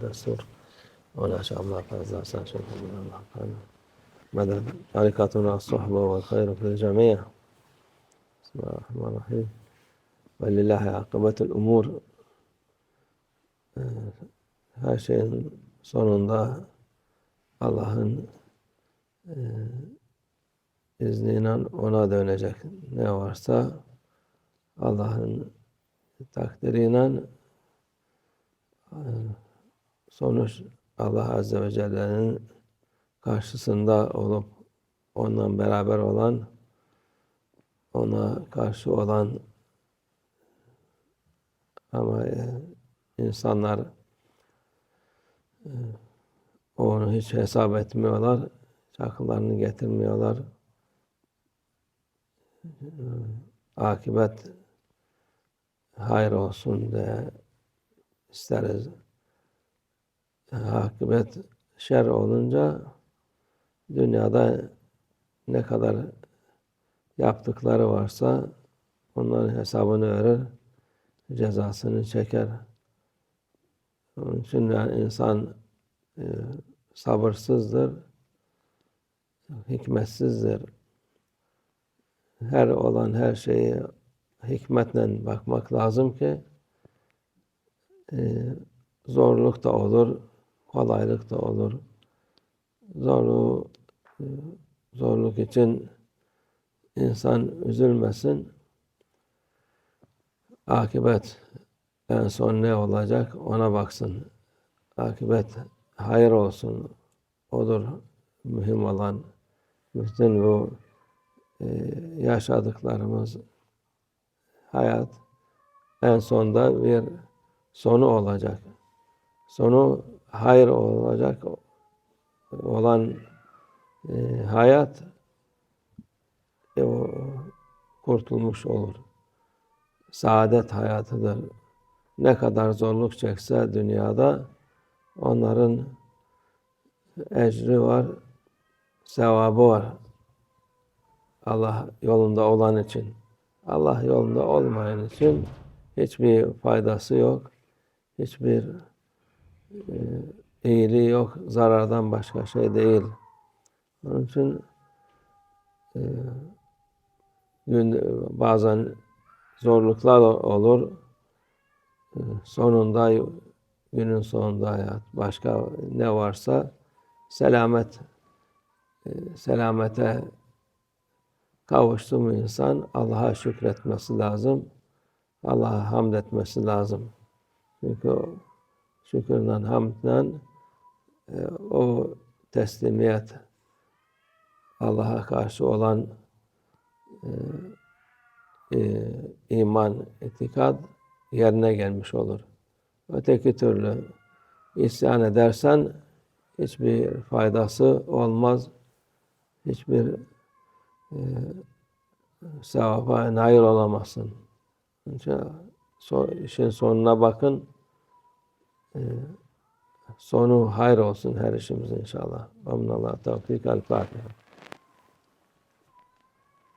Destur. Ola şamlar fazla saçın. Meden tarikatuna sohbe ve hayru fil camiye. Bismillahirrahmanirrahim. Velillahi akıbetul umur. Her şeyin sonunda Allah'ın e, izniyle ona dönecek. Ne varsa Allah'ın takdiriyle sonuç Allah Azze ve Celle'nin karşısında olup ondan beraber olan ona karşı olan ama e, insanlar e, onu hiç hesap etmiyorlar. Hiç akıllarını getirmiyorlar. E, Akibet hayır olsun diye isteriz. Akibet şer olunca dünyada ne kadar yaptıkları varsa onların hesabını verir, cezasını çeker. Onun için yani insan e, sabırsızdır, hikmetsizdir. Her olan her şeyi hikmetle bakmak lazım ki zorluk da olur, kolaylık da olur. Zorluğu, e, zorluk için insan üzülmesin. Akibet en son ne olacak ona baksın. Akibet hayır olsun. Odur mühim olan. Bütün bu e, yaşadıklarımız hayat en sonda bir sonu olacak. Sonu hayır olacak olan e, hayat e, o kurtulmuş olur. Saadet hayatıdır. Ne kadar zorluk çekse dünyada onların ecri var, sevabı var. Allah yolunda olan için. Allah yolunda olmayan için hiçbir faydası yok. Hiçbir e, iyiliği yok. Zarardan başka şey değil. Onun için e, bazen zorluklar olur. E, sonunda günün sonunda hayat başka ne varsa selamet e, selamete kavuştu mu insan Allah'a şükretmesi lazım. Allah'a hamd etmesi lazım. Çünkü şükürle, hamdle o teslimiyet Allah'a karşı olan e, e, iman, itikad yerine gelmiş olur. Öteki türlü isyan edersen hiçbir faydası olmaz. Hiçbir e, sevaba nail olamazsın. İçin so, işin sonuna bakın. E, sonu hayır olsun her işimiz inşallah. Amin Allah tevfik el Fatiha.